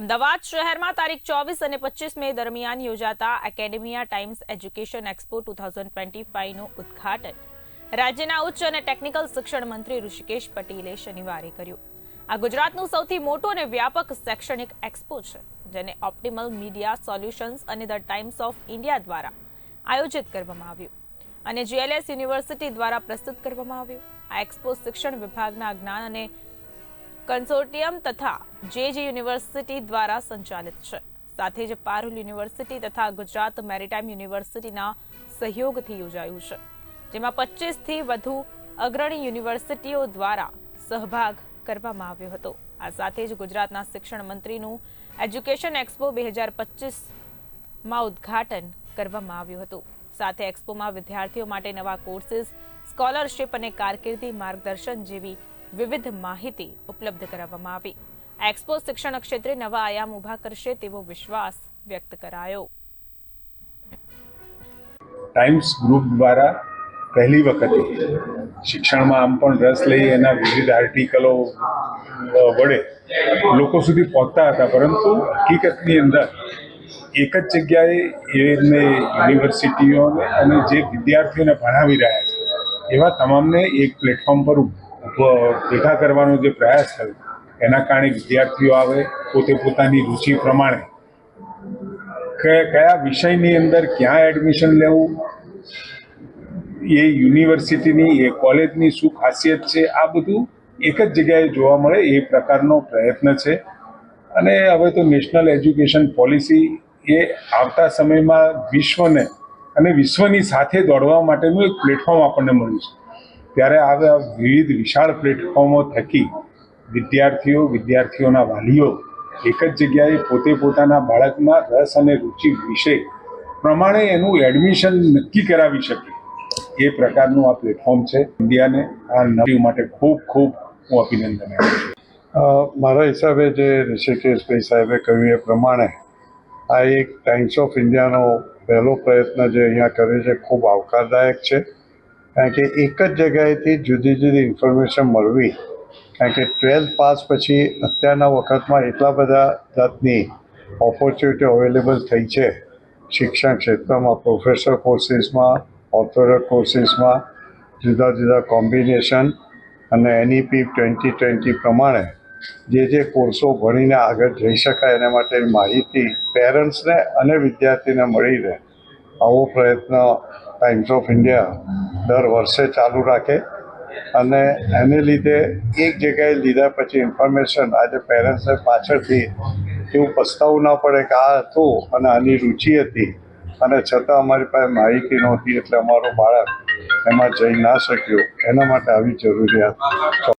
અમદાવાદ શહેરમાં તારીખ ચોવીસ અને પચીસ મે દરમિયાન યોજાતા Academia Times Education Expo two thousand twenty ફાઈવનું ઉદઘાટન. રાજ્યના ઉચ્ચ અને ટેકનિકલ શિક્ષણ મંત્રી ઋષિકેશ પટેલે શનિવારે કર્યું. આ ગુજરાતનું સૌથી મોટું અને વ્યાપક શૈક્ષણિક એક્સપો છે, જેને ઓપ્ટિમલ મીડિયા સોલ્યુશન્સ અને ધ ટાઈમ્સ ઓફ ઇન્ડિયા દ્વારા આયોજિત કરવામાં આવ્યું. અને જીએલએસ યુનિવર્સિટી દ્વારા પ્રસ્તુત કરવામાં આવ્યું. આ એક્સપો શિક્ષણ વિભાગના જ્ઞાન અને કન્સોર્ટિયમ તથા જેજે યુનિવર્સિટી દ્વારા સંચાલિત છે. સાથે જ પારુલ યુનિવર્સિટી તથા ગુજરાત મેરીટાઈમ યુનિવર્સિટીના સહયોગથી યોજાયું છે. જેમાં પચીસથી વધુ અગ્રણી યુનિવર્સિટીઓ દ્વારા સહભાગ કરવામાં આવ્યો હતો. આ સાથે જ ગુજરાતના શિક્ષણ મંત્રીનું એજ્યુકેશન એક્સપો બે હજાર પચીસમાં ઉદ્ઘાટન કરવામાં આવ્યું હતું. સાથે એક્સપોમાં વિદ્યાર્થીઓ માટે નવા કોર્સિસ સ્કોલરશિપ અને કારકિર્દી માર્ગદર્શન જેવી વિવિધ માહિતી ઉપલબ્ધ કરાવવામાં આવી. આ એક્સપો શિક્ષણ ક્ષેત્રે નવા આયામ ઊભા કરશે તેવો વિશ્વાસ વ્યક્ત કરાયો. ટાઈમ્સ ગ્રુપ દ્વારા પહેલી વખતે શિક્ષણમાં આમ પણ રસ લઈ એના વિવિધ આર્ટિકલો વડે લોકો સુધી પહોંચતા હતા. પરંતુ હકીકતની અંદર એક જ જગ્યાએ એમને યુનિવર્સિટીઓને અને જે વિદ્યાર્થીઓને ભણાવી રહ્યા છે, એવા તમામને એક પ્લેટફોર્મ પર ભેગા કરવાનો જે પ્રયાસ થયો એના કારણે વિદ્યાર્થીઓ આવે, પોતે પોતાની રુચિ પ્રમાણે. કે કયા વિષયની અંદર ક્યાં એડમિશન લેવું? એ યુનિવર્સિટીની એ કોલેજની શું ખાસિયત છે? આ બધું એક જ જગ્યાએ જોવા મળે એ પ્રકારનો પ્રયત્ન છે. અને હવે તો નેશનલ એજ્યુકેશન પોલિસી એ આવતા સમયમાં વિશ્વને અને વિશ્વની સાથે દોડવા માટેનું એક પ્લેટફોર્મ આપણને મળ્યું છે. ત્યારે આવા વિવિધ વિશાળ પ્લેટફોર્મો થકી વિદ્યાર્થીઓ, વિદ્યાર્થીઓના વાલીઓ એક જ જગ્યાએ પોતે પોતાના બાળકના રસ અને રુચિ વિશે પ્રમાણે એનું એડમિશન નક્કી કરાવી શકે. એ પ્રકારનું આ પ્લેટફોર્મ છે. ઇન્ડિયાને આ નવી માટે ખૂબ ખૂબ હું અભિનંદન આપું છું. મારા હિસાબે જે ઋષિકેશભાઈ સાહેબે કહ્યું એ પ્રમાણે આ એક ટાઈમ્સ ઓફ ઇન્ડિયાનો પહેલો પ્રયત્ન જે અહીંયા કરે છે ખૂબ આવકારદાયક છે. કારણ કે એક જ જગ્યાએથી જુદી જુદી ઇન્ફોર્મેશન મળવી. કારણ કે ટ્વેલ્થ પાસ પછી અત્યારના વખતમાં એટલા બધા જાતની ઓપોર્ચ્યુનિટી અવેલેબલ થઈ છે શિક્ષણ ક્ષેત્રમાં પ્રોફેસર કોર્સીસમાં ઓથોર કોર્સીસમાં જુદા જુદા કોમ્બિનેશન અને એનઈપી ટ્વેન્ટી ટ્વેન્ટી પ્રમાણે જે જે કોર્સો ભણીને આગળ જઈ શકાય એના માટે માહિતી પેરેન્ટ્સને અને વિદ્યાર્થીને મળી રહે. આવો પ્રયત્ન ટાઈમ્સ ઓફ ઇન્ડિયા દર વર્ષે ચાલુ રાખે અને એને લીધે એક જગ્યાએ લીધા પછી ઇન્ફોર્મેશન આજે પેરેન્ટ્સને પાછળથી એવું પસ્તાવું ના પડે કે આ હતું અને આની રુચિ હતી. અને છતાં અમારી પાસે માહિતી નહોતી એટલે અમારું બાળક એમાં જઈ ના શક્યું. એના માટે આવી જરૂરિયાત.